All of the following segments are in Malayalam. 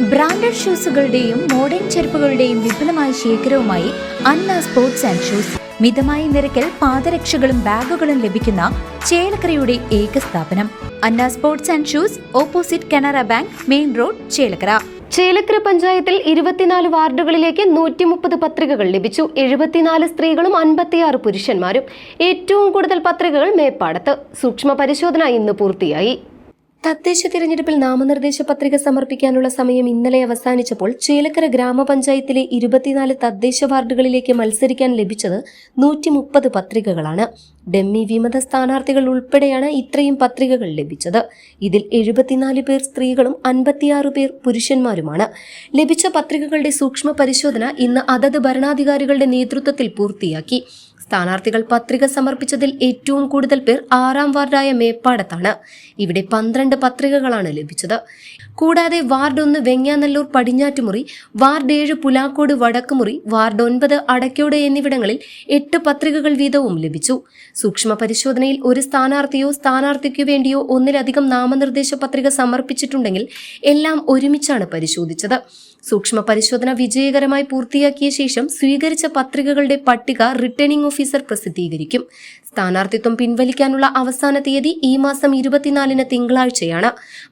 ബ്രാൻഡഡ് ഷൂസുകളുടെയും മോഡേൺ ചെരുപ്പുകളുടെയും വിപുലമായ ശേഖരവുമായി അന്ന സ്പോർട്സ് ആൻഡ് ഷൂസ്. മിതമായ നിരക്കിൽ പാദരക്ഷകളും ബാഗുകളും ലഭിക്കുന്ന ചേലക്കരയുടെ ഏക സ്ഥാപനം. Anna sports and shoes opposite Canara bank main road Chelakkara. Chelakkara പഞ്ചായത്തിൽ ഇരുപത്തിനാല് വാർഡുകളിലേക്ക് നൂറ്റി മുപ്പത് പത്രികകൾ ലഭിച്ചു. എഴുപത്തിനാല് സ്ത്രീകളും അൻപത്തിയാറ് പുരുഷന്മാരും. ഏറ്റവും കൂടുതൽ പത്രികകൾ മേപ്പാടത്ത്. സൂക്ഷ്മ പരിശോധന ഇന്ന് പൂർത്തിയായി. തദ്ദേശ തിരഞ്ഞെടുപ്പിൽ നാമനിർദ്ദേശ പത്രിക സമർപ്പിക്കാനുള്ള സമയം ഇന്നലെ അവസാനിച്ചപ്പോൾ ചേലക്കര ഗ്രാമപഞ്ചായത്തിലെ ഇരുപത്തിനാല് തദ്ദേശ വാർഡുകളിലേക്ക് മത്സരിക്കാൻ ലഭിച്ചത് നൂറ്റി മുപ്പത് പത്രികകളാണ്. ഡെമ്മി വിമത സ്ഥാനാർത്ഥികൾ ഉൾപ്പെടെയാണ് ഇത്രയും പത്രികകൾ ലഭിച്ചത്. ഇതിൽ എഴുപത്തിനാല് പേർ സ്ത്രീകളും അൻപത്തിയാറ് പേർ പുരുഷന്മാരുമാണ്. ലഭിച്ച പത്രികകളുടെ സൂക്ഷ്മ പരിശോധന ഇന്ന് അതത് ഭരണാധികാരികളുടെ നേതൃത്വത്തിൽ പൂർത്തിയാക്കി. സ്ഥാനാർത്ഥികൾ പത്രിക സമർപ്പിച്ചതിൽ ഏറ്റവും കൂടുതൽ പേർ ആറാം വാർഡായ മേപ്പാടത്താണ്. ഇവിടെ പന്ത്രണ്ട് പത്രികകളാണ് ലഭിച്ചത്. കൂടാതെ വാർഡ് ഒന്ന് വെങ്ങാനല്ലൂർ പടിഞ്ഞാറ്റുമുറി വാർഡ് ഏഴ് പുലാക്കോട് വടക്കുമുറി വാർഡ് ഒൻപത് അടയ്ക്കോട് എന്നിവിടങ്ങളിൽ എട്ട് പത്രികകൾ വീതവും ലഭിച്ചു. സൂക്ഷ്മ പരിശോധനയിൽ ഒരു സ്ഥാനാർത്ഥിയോ സ്ഥാനാർത്ഥിക്കു വേണ്ടിയോ ഒന്നിലധികം നാമനിർദ്ദേശ പത്രിക സമർപ്പിച്ചിട്ടുണ്ടെങ്കിൽ എല്ലാം ഒരുമിച്ചാണ് പരിശോധിച്ചത്. സൂക്ഷ്മ പരിശോധന വിജയകരമായി പൂർത്തിയാക്കിയ ശേഷം സ്വീകരിച്ച പത്രികകളുടെ പട്ടിക റിട്ടേണിംഗ് ഓഫീസർ പ്രസിദ്ധീകരിക്കും. സ്ഥാനാർത്ഥിത്വം പിൻവലിക്കാനുള്ള അവസാന തീയതി ഈ മാസം ഇരുപത്തിനാലിന് തിങ്കളാഴ്ചയാണ്.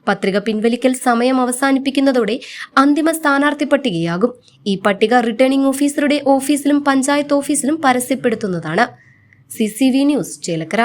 പത്രിക പിൻവലിക്കൽ സമയം അവസാനിപ്പിക്കുന്നതോടെ അന്തിമ സ്ഥാനാർത്ഥി പട്ടികയാകും. ഈ പട്ടിക റിട്ടേണിംഗ് ഓഫീസറുടെ ഓഫീസിലും പഞ്ചായത്ത് ഓഫീസിലും പരസ്യപ്പെടുത്തുന്നതാണ്. C news Chelakkara.